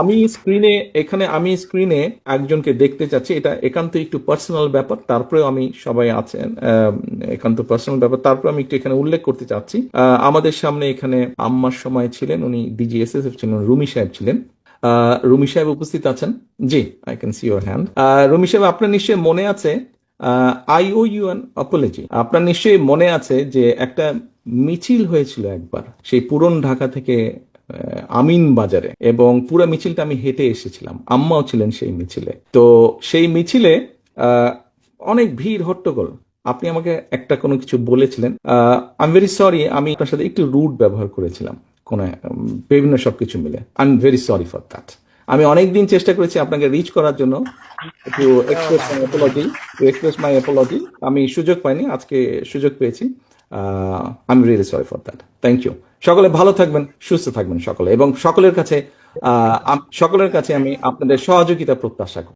আমি স্ক্রিনে এখানে আমি স্ক্রিনে একজনকে দেখতে চাচ্ছি। এটা একান্ত একটু পার্সোনাল ব্যাপার, তারপরেও আমি সবাই আছেন একান্ত পার্সোনাল ব্যাপার। তারপরে আমি একটু এখানে উল্লেখ করতে চাচ্ছি। আমাদের সামনে এখানে আম্মার সময় ছিলেন, উনি ডিজিএসএসএফ ছিলেন রুমি সাহেব ছিলেন। রুমি সাহেব উপস্থিত আছেন? জি I can see your hand Rumi সাহেব, আপনার নিশ্চয়ই মনে আছে I owe you an apology আপনার নিশ্চয়ই মনে আছে যে একটা মিছিল হয়েছিল একবার, সেই পুরন ঢাকা থেকে আমিন বাজারে এবং পুরো মিছিলটা আমি হেঁটে এসেছিলাম। আম্মাও ছিলেন সেই মিছিলে। তো সেই মিছিলে অনেক ভিড়, হট্টগোল। আপনি আমাকে একটা কোনো কিছু বলেছিলেন। আই এম ভেরি সরি আমি আপনার সাথে একটু রুট ব্যবহার করেছিলাম, কোন বিভিন্ন সবকিছু মিলে। I am very sorry for that আমি অনেকদিন চেষ্টা করেছি আপনাকে রিচ করার জন্য। Express my apology express my apology আমি সুযোগ পাইনি, আজকে সুযোগ পেয়েছি। I am really sorry for that thank you সকলে ভালো থাকবেন, সুস্থ থাকবেন সকলে। এবং সকলের কাছে সকলের কাছে আমি আপনাদের সহযোগিতা প্রত্যাশা করি।